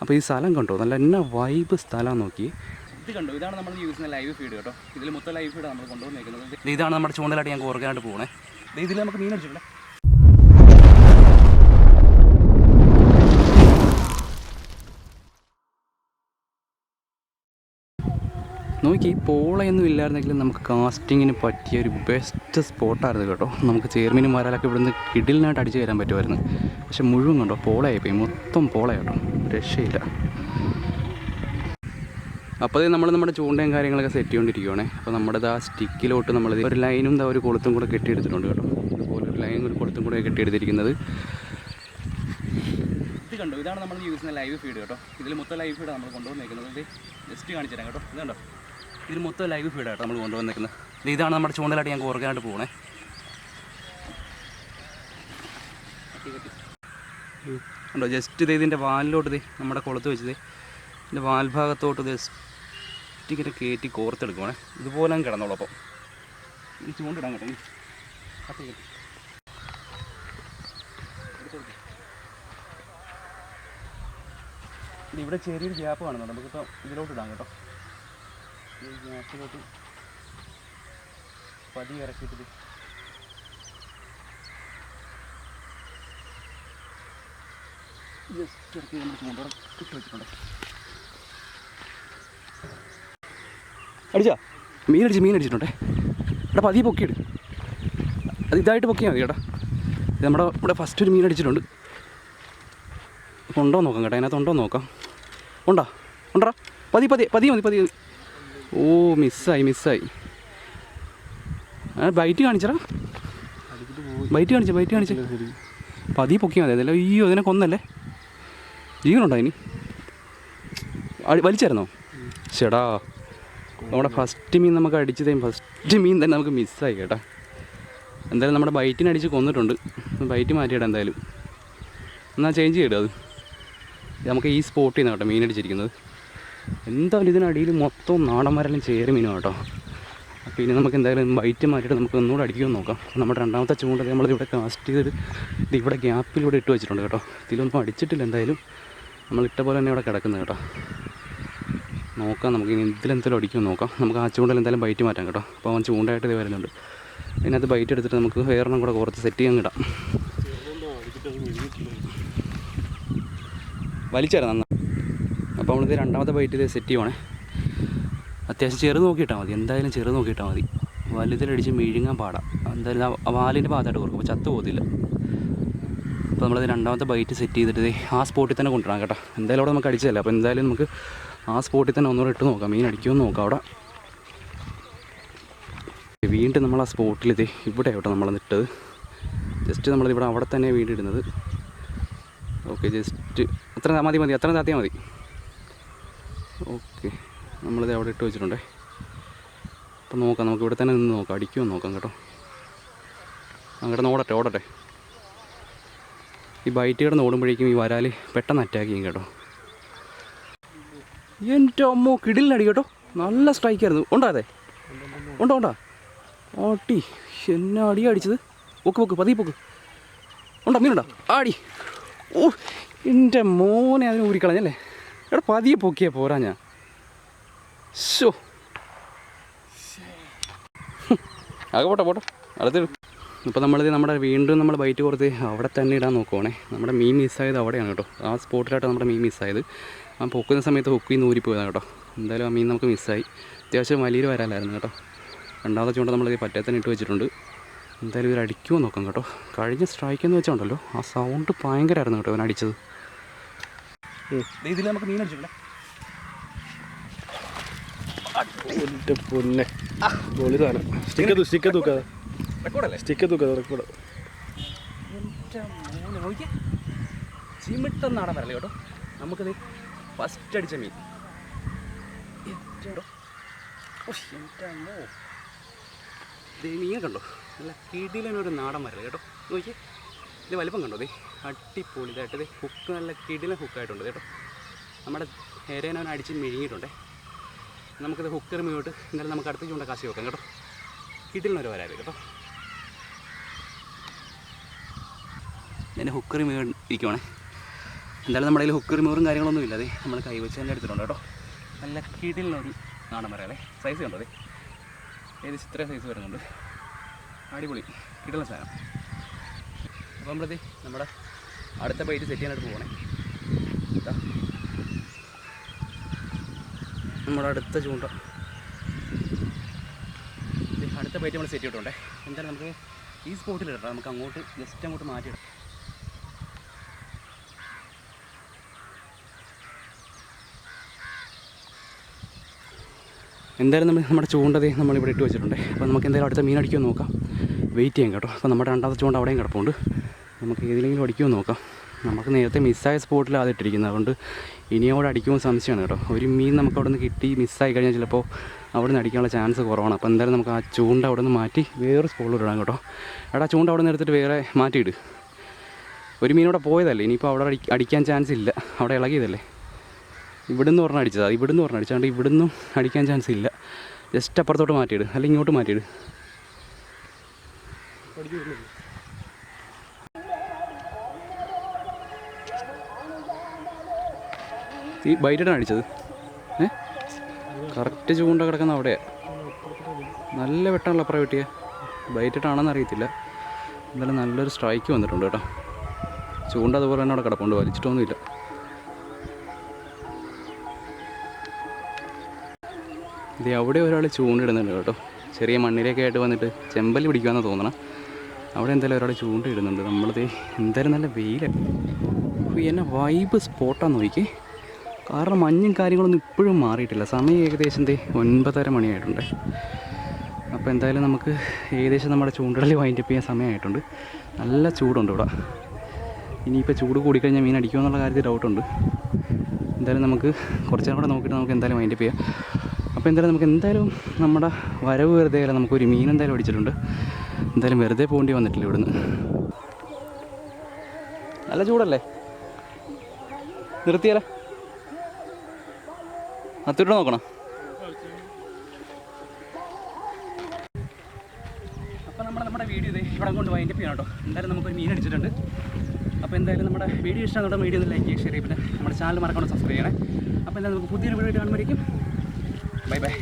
അപ്പോൾ ഈ സ്ഥലം കണ്ടോ? നല്ല എന്നാ വൈബ് സ്ഥലം നോക്കി. ഇത് കണ്ടോ? ഇതാണ് നമ്മൾ യൂസ് ചെയ്യുന്ന ലൈവ് ഫീഡ് കേട്ടോ. ഇതിൽ മൊത്തം ലൈവ് ഫീഡ് നമ്മൾ കൊണ്ടുവന്നിരിക്കുന്നത്. ഇത് ഇതാണ് നമ്മുടെ ചൂണ്ടലായിട്ട് ഞങ്ങൾക്ക് ഓർഗാനായിട്ട് പോകണേ ഇതിൽ നമുക്ക് മീൻ അടിച്ചിട്ടുണ്ട് നോക്കി പോളയൊന്നും ഇല്ലായിരുന്നെങ്കിലും നമുക്ക് കാസ്റ്റിങ്ങിന് പറ്റിയ ഒരു ബെസ്റ്റ് സ്പോട്ടായിരുന്നു കേട്ടോ. നമുക്ക് ചേർമീനും വരാലൊക്കെ ഇവിടുന്ന് കിടിലിനായിട്ട് അടിച്ചു കയറാൻ പറ്റുമായിരുന്നു. പക്ഷെ മുഴുവൻ കണ്ടോ പോളയായിപ്പോയി. മൊത്തം പോളയാട്ടോ രക്ഷയില്ല. അപ്പോൾ നമ്മൾ നമ്മുടെ ചൂണ്ടയും കാര്യങ്ങളൊക്കെ സെറ്റ് ചെയ്തുകൊണ്ടിരിക്കുകയാണേ അപ്പോൾ നമ്മുടെ ആ സ്റ്റിക്കിലോട്ട് നമ്മൾ ഒരു ലൈനും ദാ ഒരു കൊളുത്തും കൂടെ കെട്ടിയെടുത്തിട്ടുണ്ട് കേട്ടോ. അതുപോലെ ഒരു ലൈനും ഒരു കൊളുത്തും കൂടെ കെട്ടിയെടുത്തിരിക്കുന്നത്. ഇത് കണ്ടോ? ഇതാണ് നമ്മൾ യൂസ് ചെയ്യുന്ന ലൈവ് ഫീഡ് കേട്ടോ. ഇതിൽ മൊത്തം ലൈവ് ഫീഡാണ് നമ്മൾ കൊണ്ടുവന്നേക്കുന്നത്. ഇത് ജസ്റ്റ് കാണിച്ചു തരാം കേട്ടോ. ഇത് കണ്ടോ? ഇതിൽ മൊത്തം ലൈവ് ഫീഡ് ഫീഡാട്ടോ നമ്മൾ കൊണ്ടുവന്നിരിക്കുന്നത്. ഇത് ഇതാണ് നമ്മുടെ ചൂണ്ടലായിട്ട് ഞങ്ങൾക്ക് ഓർക്കാനായിട്ട് പോകണേ ഉണ്ടോ? ജസ്റ്റ് ഇത് ഇതിന്റെ വാലിലോട്ട് ഇത് നമ്മുടെ കുളത്ത് വെച്ചത്. ഇതിന്റെ വാൽഭാഗത്തോട്ട് ജസ്റ്റ് ഇങ്ങനെ കയറ്റി കോർത്തെടുക്കുവാണേ. ഇതുപോലെ അങ്ങ് കിടന്നോളൂ അപ്പം. ഇത് ചൂണ്ടിടാൻ കേട്ടോ. ഇത്. ഇവിടെ ചെറിയൊരു ഗ്യാപ്പ് കാണുന്നുണ്ട്. നമുക്കിപ്പോൾ ഇതിലോട്ട് ഇടാം കേട്ടോ. ഈ ഗ്യാപ്പിലോട്ട് പതി ഇറക്കിയിട്ടിട്ട് ജസ്റ്റ് ഇറക്കി നമ്മൾ ചൂണ്ടോടെ ഇട്ട് വെച്ചിട്ടുണ്ട്. അടിച്ചാ? മീൻ അടിച്ച് മീൻ അടിച്ചിട്ടുണ്ടേ. എടാ പതിയെ പൊക്കിയിട്. അത് ഇതായിട്ട് പൊക്കിയാൽ മതി കേട്ടോ. ഇത് നമ്മുടെ ഇവിടെ ഫസ്റ്റ് ഒരു മീൻ അടിച്ചിട്ടുണ്ട്. ഉണ്ടോ നോക്കാം കേട്ടോ അതിനകത്ത് ഉണ്ടോ നോക്കാം. ഉണ്ടോ? ഉണ്ടോ പതി പതി പതി മതി പതി ഓ മിസ്സായി മിസ്സായി. ബൈറ്റ് കാണിച്ചടാ. ബൈറ്റ് കാണിച്ച ബൈറ്റ് കാണിച്ച. പതി പൊക്കിയാൽ മതി അതല്ല അയ്യോ അതിനെ കൊന്നല്ലേ? ജീവനുണ്ടോ ഇനി? വലിച്ചായിരുന്നോ? ചേടാ നമ്മുടെ ഫസ്റ്റ് മീൻ നമുക്ക് അടിച്ചതേ ഫസ്റ്റ് മീൻ തന്നെ നമുക്ക് മിസ്സായി കേട്ടാ. എന്തായാലും നമ്മുടെ ബൈറ്റിനെ അടിച്ച് കൊന്നിട്ടുണ്ട്. ബൈറ്റ് മാറ്റിയിടാം എന്തായാലും. എന്നാൽ ചേഞ്ച് ചെയ്യട്ടോ അത്. നമുക്ക് ഈ സ്പോട്ടിൽ നിന്ന് കേട്ടോ മീൻ അടിച്ചിരിക്കുന്നത്. എന്തായാലും ഇതിനടിയിൽ മൊത്തം നാടൻ മരലും ചേരി മീനും കേട്ടോ. അപ്പോൾ ഇനി നമുക്ക് എന്തായാലും ബൈറ്റ് മാറ്റിയിട്ട് നമുക്ക് ഒന്നുകൂടെ അടിക്കുമെന്ന് നോക്കാം. നമ്മുടെ രണ്ടാമത്തെ ചൂണ്ട നമ്മളിവിടെ കാസ്റ്റ് ചെയ്ത് ഇത് ഇവിടെ ഗ്യാപ്പിലൂടെ ഇട്ട് വെച്ചിട്ടുണ്ട് കേട്ടോ. ഇതിലൊന്നും അടിച്ചിട്ടില്ല എന്തായാലും. നമ്മൾ ഇട്ട പോലെ തന്നെ ഇവിടെ കിടക്കുന്നത് കേട്ടോ. നോക്കാം നമുക്ക് ഇനി ഇതിലെന്തെങ്കിലും അടിക്കുമെന്ന് നോക്കാം. നമുക്ക് ആ ചൂണ്ടൽ എന്തായാലും ബൈറ്റ് മാറ്റാം കേട്ടോ. അപ്പോൾ അവൻ ചൂണ്ടായിട്ട് ഇത് വരുന്നുണ്ട്. അതിനകത്ത് ബൈറ്റ് എടുത്തിട്ട് നമുക്ക് വേറെണ്ണം കൂടെ കുറച്ച് സെറ്റ് ചെയ്യാൻ കിട്ടാം വലിച്ചായിരുന്നു നന്നാ അപ്പോൾ നമ്മളിത് രണ്ടാമത്തെ ബൈറ്റ് ഇത് സെറ്റ് ചെയ്യുവാണേ. അത്യാവശ്യം ചെറു നോക്കിയിട്ടാൽ മതി. എന്തായാലും ചെറു നോക്കിയിട്ടാൽ മതി. വലുതിലടിച്ച് മിഴുങ്ങാൻ പാടാം. എന്തായാലും ആ- വാലിന്റെ ഭാഗത്തായിട്ട് കൊടുക്കും. അപ്പോൾ ചത്തു പോകത്തില്ല. അപ്പോൾ നമ്മളത് രണ്ടാമത്തെ ബൈറ്റ് സെറ്റ് ചെയ്തിട്ട് ആ സ്പോട്ടിൽ തന്നെ കൊണ്ടുവരാം കേട്ടോ. എന്തായാലും അവിടെ നമുക്ക് അടിച്ചതല്ല. അപ്പോൾ എന്തായാലും നമുക്ക് ആ സ്പോട്ടിൽ തന്നെ ഒന്നുകൂടെ ഇട്ട് നോക്കാം. മീൻ അടിക്കുമെന്ന് നോക്കാം അവിടെ. വീണ്ടും നമ്മൾ ആ സ്പോട്ടിൽ ഇത് ഇവിടെ കേട്ടോ നമ്മൾ ഇട്ടത്. ജസ്റ്റ് നമ്മളിവിടെ അവിടെ തന്നെ വീണ്ടും ഇടുന്നത്. ഓക്കെ ജസ്റ്റ് അത്ര മതി മതി. അത്ര താത്തിയാൽ മതി. ഓക്കെ. നമ്മളിത് അവിടെ ഇട്ട് വെച്ചിട്ടുണ്ടേ. അപ്പം നോക്കാം നമുക്ക് ഇവിടെ തന്നെ നിന്ന് നോക്കാം. അടിക്കുമെന്ന് നോക്കാം കേട്ടോ. അങ്ങോട്ട് ഓടട്ടെ ഓടട്ടെ. ഈ ബൈറ്റ് കിടന്ന് ഓടുമ്പോഴേക്കും ഈ വരാൽ പെട്ടെന്ന് അറ്റാക്ക് ചെയ്യും കേട്ടോ. എന്റെ അമ്മോ കിടിലടി കേട്ടോ. നല്ല സ്ട്രൈക്കായിരുന്നു ഉണ്ടോ അതെ? ഉണ്ടോ ഉണ്ടോ? ഓട്ടി എന്നാ അടി അടിച്ചത്? പൊക്ക് പൊക്ക് പതി പൊക്ക്. ഉണ്ടോ മീനുണ്ടോ? ആടി. ഓ എന്റെ മോനെ അതിന് ഊരിക്കളഞ്ഞല്ലേ? എടാ പതിയെ പൊക്കിയാ പോരാ ഞാൻ. ഷോ ആകെ പോട്ടെ പോട്ടെ. അടുത്ത് ഇപ്പോൾ നമ്മളിത് നമ്മുടെ വീണ്ടും നമ്മൾ ബൈറ്റ് കൊടുത്ത് അവിടെ തന്നെ ഇടാൻ നോക്കുവാണേ. നമ്മുടെ മീൻ മിസ്സായത് അവിടെയാണ് കേട്ടോ. ആ സ്പോട്ടിലായിട്ട് നമ്മുടെ മീൻ മിസ്സായത്. ആ പൊക്കുന്ന സമയത്ത് ഹുക്കിൽ നിന്ന് ഊരിപ്പോയതാണ് കേട്ടോ. എന്തായാലും ആ മീൻ നമുക്ക് മിസ്സായി. അത്യാവശ്യം വലിയൊരു വരാലായിരുന്നു കേട്ടോ. രണ്ടാമത്തെ ചൂണ്ട നമ്മളിത് പറ്റേ തന്നെ ഇട്ട് വെച്ചിട്ടുണ്ട്. എന്തായാലും ഇവർ അടിക്കുമോ നോക്കാം കേട്ടോ. കഴിഞ്ഞ സ്ട്രൈക്ക് എന്ന് വെച്ചാൽ ആ സൗണ്ട് ഭയങ്കരമായിരുന്നു കേട്ടോ അവൻ ഇതിൽ നമുക്ക് മീൻ അടിച്ചിട്ടില്ല എന്റെ പൊന്നെ. പൊളി സാധനം. സ്റ്റിക്ക് തൂ സ്റ്റിക്ക് തൂക്കാതെ റെക്കോർഡല്ലേ തൂക്കാതെ റെക്കോർഡ് നോക്കിയേ. ചിമിട്ടം നാടൻ വരല്ലേ കേട്ടോ. നമുക്കിത് ഫസ്റ്റ് അടിച്ച മീൻ. മീൻ കണ്ടോ? നല്ല കിടിലനൊരു നാടൻ വരല്ലേ കേട്ടോ. നോക്കിയേ. ഇത് വലിപ്പം കണ്ടോ? അടിപൊളി ഇതായിട്ട് ദേ ഹുക്ക് നല്ല കിടിലൻ ഹുക്കായിട്ടുണ്ട് കേട്ടോ. നമ്മുടെ ഏരേനവൻ അടിച്ച് മെഴുകിയിട്ടുണ്ടേ. നമുക്കിത് ഹുക്കർ മീട്ട് എന്നാലും നമുക്ക് അടുത്ത ചൂണ്ട കാശി വെക്കാം കേട്ടോ. കിടിലിനൊരു വരാതെ കേട്ടോ. എന്റെ ഹുക്കർ മീ ഇരിക്കുവാണേ. എന്തായാലും നമ്മുടെ കയ്യിൽ ഹുക്ക് റിമൂവറും കാര്യങ്ങളൊന്നും ഇല്ല. അതെ നമ്മൾ കൈവച്ച് തന്നെ എടുത്തിട്ടുണ്ട് കേട്ടോ. നല്ല കിടിലിനൊരു നാടൻ അല്ലേ? സൈസ് കണ്ടോ അതെ ഏകദേശം ഇത്ര സൈസ് വരുന്നുണ്ട്. അടിപൊളി. കിട്ടുന്ന സാധനം. അപ്പം നമ്മളത് നമ്മുടെ അടുത്ത ബൈറ്റ് സെറ്റ് ചെയ്യാനായിട്ട് പോകണേ. നമ്മുടെ അടുത്ത ചൂണ്ട. അടുത്ത ബൈറ്റ് നമ്മൾ സെറ്റ് ചെയ്തിട്ടുണ്ടേ. എന്തായാലും നമുക്ക് ഈ സ്പോട്ടിൽ ഇടണം നമുക്ക് അങ്ങോട്ട് ജസ്റ്റ് അങ്ങോട്ട് മാറ്റിയിടാം. എന്തായാലും നമ്മൾ നമ്മുടെ ചൂണ്ടതേ നമ്മളിവിടെ ഇട്ട് വെച്ചിട്ടുണ്ട്. അപ്പോൾ നമുക്ക് എന്തായാലും അടുത്ത മീൻ അടിക്കുമോ നോക്കാം. വെയിറ്റ് ചെയ്യാം കേട്ടോ. അപ്പോൾ നമ്മുടെ രണ്ടാമത്തെ ചൂണ്ട അവിടെയും കിടപ്പുണ്ട്. നമുക്ക് ഏതിലെങ്കിലും അടിക്കുമോ നോക്കാം. നമുക്ക് നേരത്തെ മിസ്സായ സ്പോട്ടിൽ അത് ഇട്ടിരിക്കുന്നത്. അതുകൊണ്ട് അവിടെ അടിക്കുമ്പോൾ സംശയമാണ് കേട്ടോ. ഒരു മീൻ നമുക്ക് അവിടെ നിന്ന് കിട്ടി മിസ്സായി കഴിഞ്ഞാൽ ചിലപ്പോൾ അവിടെ നിന്ന് അടിക്കാനുള്ള ചാൻസ് കുറവാണ്. അപ്പോൾ എന്തായാലും നമുക്ക് ആ ചൂണ്ട അവിടെ നിന്ന് മാറ്റി വേറെ സ്പോട്ടിൽ ഇടാം കേട്ടോ. എടാ ചൂണ്ട അവിടെ നിന്ന് എടുത്തിട്ട് വേറെ മാറ്റിയിട് ഒരു മീൻ അവിടെ പോയതല്ലേ? ഇനിയിപ്പോൾ അവിടെ അടിക്കാൻ ചാൻസ് ഇല്ല. അവിടെ ഇളകിയതല്ലേ? ഇവിടുന്ന് പറഞ്ഞ അടിച്ചതാ. ഇവിടുന്ന് പറഞ്ഞ അടിച്ചാണ്ട് ഇവിടുന്നും അടിക്കാൻ ചാൻസ് ഇല്ല. ജസ്റ്റ് അപ്പുറത്തോട്ട് മാറ്റിയിട്. അല്ലെങ്കിൽ ഇങ്ങോട്ട് മാറ്റിയിട്. ഈ ബൈറ്റാണ് അടിച്ചത്. ഏ? കറക്റ്റ് ചൂണ്ട കിടക്കുന്ന അവിടെ നല്ല വെട്ടാണല്ലോ അപ്പുറം വെട്ടിയ ബൈറ്റിട്ടാണെന്ന് അറിയത്തില്ല. എന്തായാലും നല്ലൊരു സ്ട്രൈക്ക് വന്നിട്ടുണ്ട് കേട്ടോ. ചൂണ്ട അതുപോലെ തന്നെ അവിടെ കിടപ്പുണ്ട്. വലിച്ചിട്ടൊന്നുമില്ല. ഇത് അവിടെ ഒരാൾ ചൂണ്ടിടുന്നുണ്ട് കേട്ടോ. ചെറിയ മണ്ണിലേക്ക് ആയിട്ട് വന്നിട്ട് ചെമ്പൽ പിടിക്കുമെന്ന് തോന്നണം. അവിടെ എന്തായാലും ഒരാൾ ചൂണ്ടിടുന്നുണ്ട് നമ്മളത് എന്തായാലും നല്ല വെയിലാണ് എന്നെ വൈബ് സ്പോട്ടാന്ന് നോക്കി കാരണം മഞ്ഞും കാര്യങ്ങളൊന്നും ഇപ്പോഴും മാറിയിട്ടില്ല. സമയം ഏകദേശം എന്തേ ഒൻപതര മണിയായിട്ടുണ്ട്. അപ്പോൾ എന്തായാലും നമുക്ക് ഏകദേശം നമ്മുടെ ചൂണ്ടിടൽ വൈൻഡപ്പ് ചെയ്യാൻ സമയമായിട്ടുണ്ട്. നല്ല ചൂടുണ്ട് ഇവിടെ. ഇനിയിപ്പോൾ ചൂട് കൂടിക്കഴിഞ്ഞാൽ മീൻ അടിക്കുമോ എന്നുള്ള കാര്യത്തിൽ ഡൗട്ടുണ്ട് എന്തായാലും നമുക്ക് കുറച്ചും കൂടെ നോക്കിയിട്ട് നമുക്ക് എന്തായാലും വൈൻഡപ്പ് ചെയ്യാം. അപ്പോൾ എന്തായാലും നമുക്ക് എന്തായാലും നമ്മുടെ വരവ് വെറുതെ അല്ല നമുക്കൊരു മീൻ എന്തായാലും അടിച്ചിട്ടുണ്ട്. എന്തായാലും വെറുതെ പോകേണ്ടി വന്നിട്ടില്ല ഇവിടുന്ന്. നല്ല ചൂടല്ലേ? നിർത്തിയാലോ? അത്തിട്ട് നോക്കണം. അപ്പോൾ നമ്മൾ നമ്മുടെ വീഡിയോ ഇത് ഇവിടെ കൊണ്ട് വൈൻഡപ്പ് ചെയ്യണം കേട്ടോ. എന്തായാലും നമുക്കൊരു മീൻ അടിച്ചിട്ടുണ്ട്. അപ്പോൾ എന്തായാലും നമ്മുടെ വീഡിയോ ഇഷ്ടമാണ് വീഡിയോ ഒന്ന് ലൈക്ക് ചെയ്യുക ഷെയർ ചെയ്യുക. പിന്നെ നമ്മുടെ ചാനൽ മറക്കണം സബ്സ്ക്രൈബ് ചെയ്യണേ. അപ്പോൾ എന്തായാലും നമുക്ക് പുതിയൊരു വീഡിയോ കാണുമ്പോഴേക്കും ബൈ ബൈ